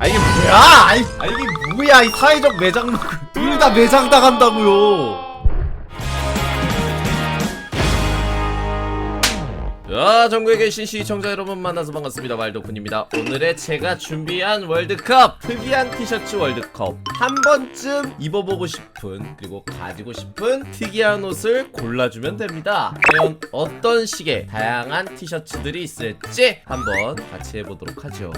아 이게 뭐야? 아이, 아 이게 뭐야? 이 사회적 매장 둘 다 매장 당한다고요. 자, 전국에 계신 시청자 여러분 만나서 반갑습니다. 왈도쿤입니다. 오늘의 제가 준비한 월드컵 특이한 티셔츠 월드컵 한 번쯤 입어보고 싶은 그리고 가지고 싶은 특이한 옷을 골라주면 됩니다. 과연 어떤 식의 다양한 티셔츠들이 있을지 한번 같이 해보도록 하죠.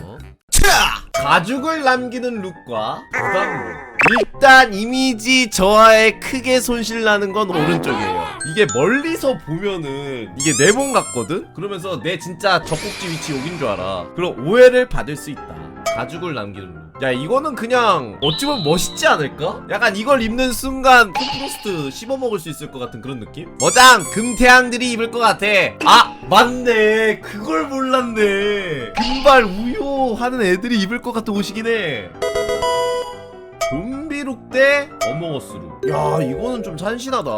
가죽을 남기는 룩과 부담룩 일단 이미지 저하에 크게 손실나는 건 오른쪽이에요. 이게 멀리서 보면은 이게 내몸 같거든? 그러면서 내 진짜 젖꼭지 위치 여긴 줄 알아. 그럼 오해를 받을 수 있다. 가죽을 남기는 룩 야 이거는 그냥 어찌 보면 멋있지 않을까? 약간 이걸 입는 순간 콘프로스트 씹어먹을 수 있을 것 같은 그런 느낌? 머장 금태양들이 입을 것 같아. 아 맞네. 그걸 몰랐네. 금발 우요 하는 애들이 입을 것 같은 옷이긴 해 좀비룩 대? 어몽어스룩. 야 이거는 좀 찬신하다.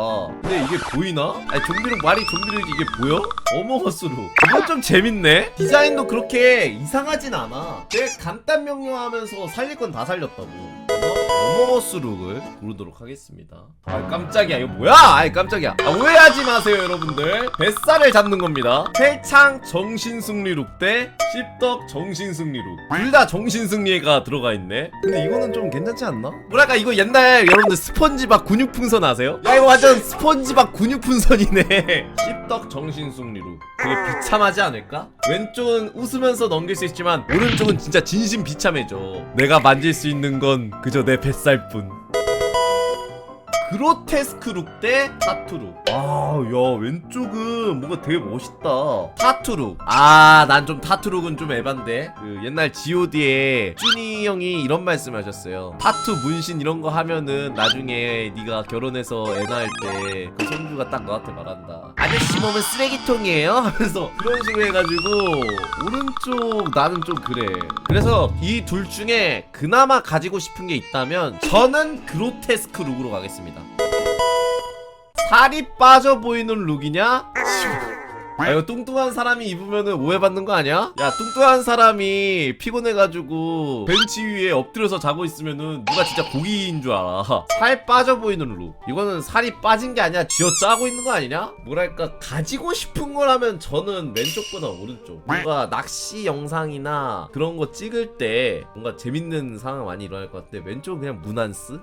근데 이게 보이나? 아니 좀비룩 말이 좀비룩 이게 보여? 어몽어스룩. 이건 좀 재밌네. 디자인도 그렇게 이상하진 않아. 되게 간단 명료하면서 살릴 건 다 살렸다고 그래서 어몽어스룩을 고르도록 하겠습니다. 아 깜짝이야. 이거 뭐야? 아이 깜짝이야. 아, 오해하지 마세요 여러분들. 뱃살을 잡는 겁니다. 펠창 정신승리룩 대 씹덕 정신승리룩. 둘 다 정신승리가 들어가 있네. 근데 이거는 좀 괜찮지 않나? 뭐랄까 이거 옛날 여러분들 스펀지밥 근육풍선 아세요? 야 이거 완전 스펀지밥 근육풍선이네. 씹덕 정신승리룩. 되게 비참하지 않을까? 왼쪽은 웃으면서 넘길 수 있지만 오른쪽은 진짜 진심 비참해져. 내가 만질 수 있는 건 그저 내 뱃살 뿐 그로테스크 룩대 타투 룩. 아, 야, 왼쪽은 뭔가 되게 멋있다. 타투 룩. 아, 난 좀 타투 룩은 좀 에반데. 그 옛날 GOD에 쭈니 형이 이런 말씀 하셨어요. 타투 문신 이런 거 하면은 나중에 네가 결혼해서 애 낳을 때 그 손주가 딱 너한테 말한다. 아저씨 몸은 쓰레기통이에요? 하면서 그런 식으로 해가지고 오른쪽 나는 좀 그래. 그래서 이 둘 중에 그나마 가지고 싶은 게 있다면 저는 그로테스크 룩으로 가겠습니다. 살이 빠져 보이는 룩이냐? 아 이거 뚱뚱한 사람이 입으면은 오해받는 거 아니야? 야 뚱뚱한 사람이 피곤해가지고 벤치 위에 엎드려서 자고 있으면은 누가 진짜 고기인 줄 알아 살 빠져 보이는 룩 이거는 살이 빠진 게 아니라 쥐어 짜고 있는 거 아니냐? 뭐랄까 가지고 싶은 거라면 저는 왼쪽보다 오른쪽 뭔가 낚시 영상이나 그런 거 찍을 때 뭔가 재밌는 상황 많이 일어날 것 같은데 왼쪽은 그냥 무난스?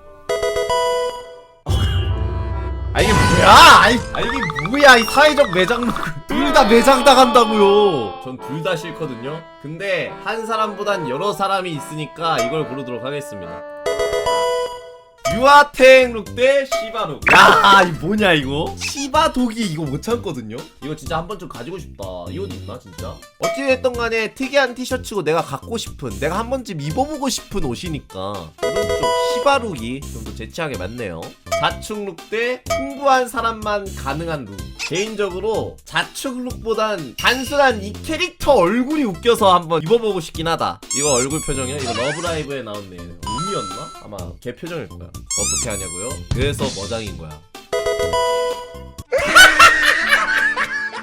야? 아이, 아 이게 뭐야? 이 사회적 매장 둘 다 매장 당한다고요. 전 둘 다 싫거든요. 근데 한 사람보단 여러 사람이 있으니까 이걸 고르도록 하겠습니다. 유아탱 룩대 시바 룩. 야, 이 뭐냐 이거? 시바 독이 이거 못 참거든요. 이거 진짜 한 번쯤 가지고 싶다. 이 옷 있나 진짜? 어찌됐든 간에 특이한 티셔츠고 내가 갖고 싶은, 내가 한 번쯤 입어보고 싶은 옷이니까 오른쪽 시바 룩이 좀 더 제 취향에 맞네요. 자축 룩 대 풍부한 사람만 가능한 룩. 개인적으로 자축 룩보단 단순한 이 캐릭터 얼굴이 웃겨서 한번 입어보고 싶긴 하다. 이거 얼굴 표정이야? 이거 러브라이브에 나온 애 음이었나? 아마 걔 표정일 거야. 어떻게 하냐고요? 그래서 머장인 거야.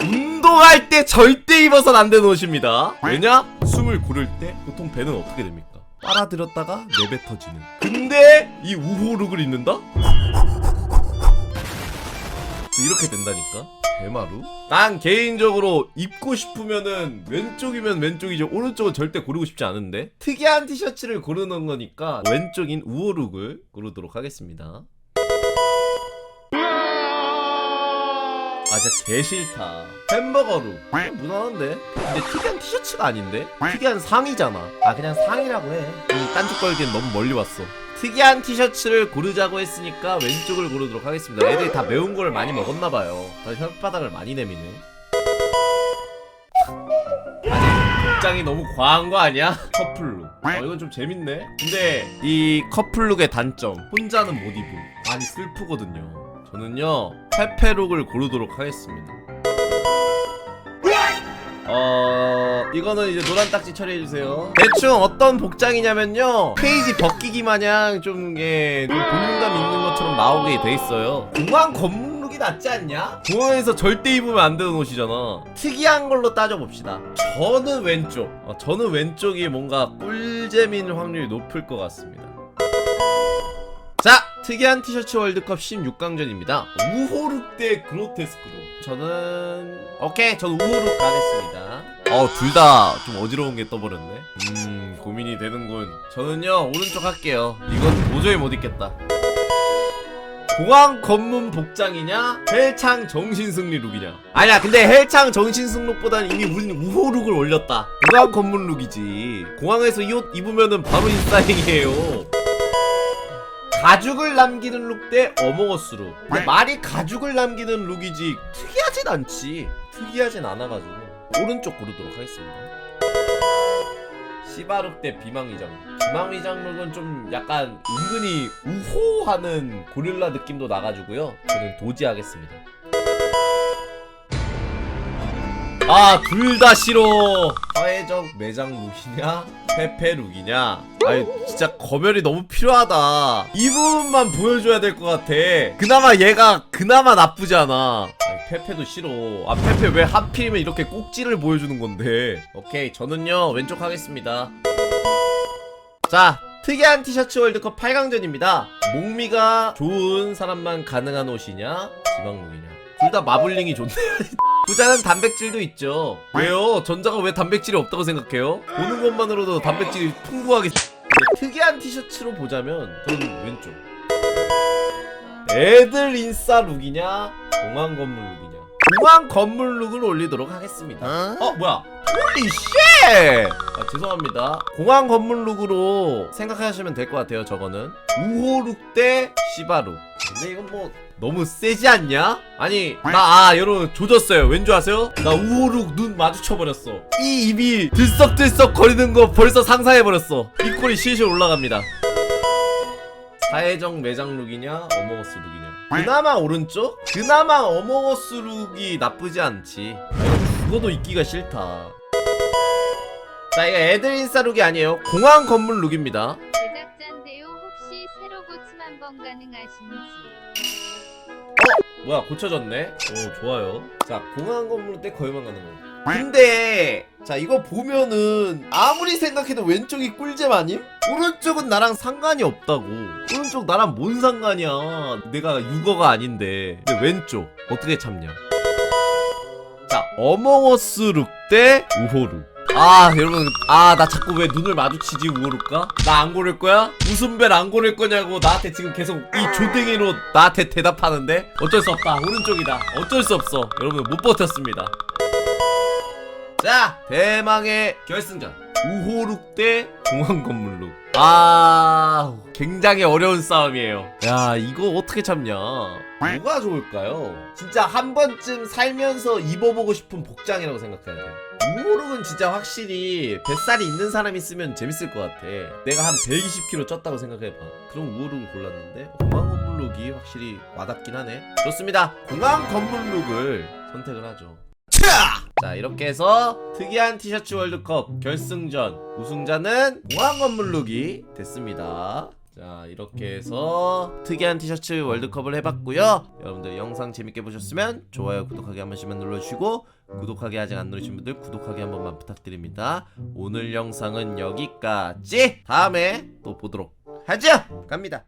운동할 때 절대 입어선 안 되는 옷입니다. 왜냐? 숨을 고를 때 보통 배는 어떻게 됩니까? 빨아들였다가 내뱉어지는. 근데 이 우호룩을 입는다? 이렇게 된다니까? 대마루? 난 개인적으로 입고 싶으면은 왼쪽이면 왼쪽이죠 오른쪽은 절대 고르고 싶지 않은데 특이한 티셔츠를 고르는 거니까 왼쪽인 우호룩을 고르도록 하겠습니다 아 진짜 개 싫다. 햄버거룩 무난한데? 근데 특이한 티셔츠가 아닌데? 특이한 상이잖아. 아 그냥 상이라고 해. 이 딴짓 걸기엔 너무 멀리 왔어. 특이한 티셔츠를 고르자고 했으니까 왼쪽을 고르도록 하겠습니다. 애들이 다 매운 걸 많이 먹었나봐요. 다 혓바닥을 많이 내미네. 아니 복장이 너무 과한 거 아니야? 커플룩. 어 이건 좀 재밌네. 근데 이 커플룩의 단점. 혼자는 못 입음 많이 슬프거든요 저는요 페페룩을 고르도록 하겠습니다. 어 이거는 이제 노란 딱지 처리해주세요. 대충 어떤 복장이냐면요 페이지 벗기기 마냥 좀, 예, 좀 볼륨감 있는 것처럼 나오게 돼 있어요. 공항 건물룩이 낫지 않냐? 공항에서 절대 입으면 안 되는 옷이잖아. 특이한 걸로 따져봅시다. 저는 왼쪽. 어, 저는 왼쪽이 뭔가 꿀 꿀잼인 확률이 높을 것 같습니다. 자, 특이한 티셔츠 월드컵 16강전입니다. 우호룩 대 그로테스크로. 저는 오케이, 전 우호룩 가겠습니다. 어, 둘 다 좀 어지러운 게 떠버렸네. 음, 고민이 되는군. 저는요 오른쪽 할게요. 이건 도저히 못 입겠다. 공항 검문 복장이냐? 헬창 정신승리 룩이냐? 아니야 근데 헬창 정신승 룩보다는 이미 우린 우호 룩을 올렸다 공항 검문 룩이지 공항에서 이 옷 입으면은 바로 인싸잉이에요 가죽을 남기는 룩 대 어몽어스 룩 근데 말이 가죽을 남기는 룩이지 특이하진 않지. 특이하진 않아가지고 오른쪽 고르도록 하겠습니다. 시바룩 대 비망위장. 비망위장 룩은 좀 약간 은근히 우호하는 고릴라 느낌도 나가지고요. 저는 도지 하겠습니다. 아 둘 다 싫어. 사회적 매장 룩이냐? 페페 룩이냐 아니 진짜 검열이 너무 필요하다. 이 부분만 보여줘야 될 것 같아. 그나마 얘가 그나마 나쁘지 않아. 아니, 페페도 싫어. 아 페페 왜 하필이면 이렇게 꼭지를 보여주는 건데. 오케이 저는요 왼쪽 하겠습니다. 자 특이한 티셔츠 월드컵 8강전입니다. 목미가 좋은 사람만 가능한 옷이냐? 지방룩이냐? 둘 다 마블링이 좋네. 부자는 단백질도 있죠. 왜요? 전자가 왜 단백질이 없다고 생각해요? 보는 것만으로도 단백질이 풍부하게 특이한 티셔츠로 보자면 저는 왼쪽 애들 인싸 룩이냐 공항 건물 룩이냐 공항 건물 룩을 올리도록 하겠습니다 어 뭐야 홀리 쉣! 아, 죄송합니다. 공항 건물 룩으로 생각하시면 될 것 같아요, 저거는. 우호룩 대 시바룩. 근데 이건 뭐, 너무 세지 않냐? 아니, 나, 아, 여러분, 조졌어요. 왠 줄 아세요? 나 우호룩 눈 마주쳐버렸어. 이 입이 들썩들썩 거리는 거 벌써 상상해버렸어. 입꼬리 실실 올라갑니다. 사회적 매장 룩이냐, 어몽어스 룩이냐. 그나마 오른쪽? 그나마 어몽어스 룩이 나쁘지 않지. 아, 죽어도 입기가 싫다. 자, 이거 애들 인싸 룩이 아니에요. 공항 건물 룩입니다. 제작자인데요. 혹시 새로 고침 한번 가능하신지? 뭐야, 고쳐졌네? 오, 좋아요. 자, 공항 건물 때 거기만 가는 거. 근데, 자, 이거 보면은, 아무리 생각해도 왼쪽이 꿀잼 아님? 오른쪽은 나랑 상관이 없다고. 오른쪽 나랑 뭔 상관이야. 내가 육어가 아닌데. 근데 왼쪽, 어떻게 참냐? 자, 어몽어스 룩 대 우호룩. 아 여러분 아 나 자꾸 왜 눈을 마주치지 우호룩가? 나안 고를 거야? 무슨 벨 안 고를 거냐고 나한테 지금 계속 이 조댕이로 나한테 대답하는데? 어쩔 수 없다. 오른쪽이다. 어쩔 수 없어. 여러분 못 버텼습니다. 자 대망의 결승전. 우호룩 대 공항 건물룩. 아 굉장히 어려운 싸움이에요. 야 이거 어떻게 참냐 뭐가 좋을까요? 진짜 한 번쯤 살면서 입어보고 싶은 복장이라고 생각해야 돼. 우호룩은 진짜 확실히 뱃살이 있는 사람이 쓰면 재밌을 것 같아. 내가 한 120kg 쪘다고 생각해봐. 그럼 우호룩을 골랐는데 공항 건물룩이 확실히 와닿긴 하네. 좋습니다. 공항 건물룩을 선택을 하죠. 자 이렇게 해서 특이한 티셔츠 월드컵 결승전 우승자는 공항 건물룩이 됐습니다 자 이렇게 해서 특이한 티셔츠 월드컵을 해봤고요. 여러분들 영상 재밌게 보셨으면 좋아요 구독하기 한 번씩만 눌러주시고 구독하기 아직 안 누르신 분들 구독하기 한 번만 부탁드립니다. 오늘 영상은 여기까지. 다음에 또 보도록 하죠. 갑니다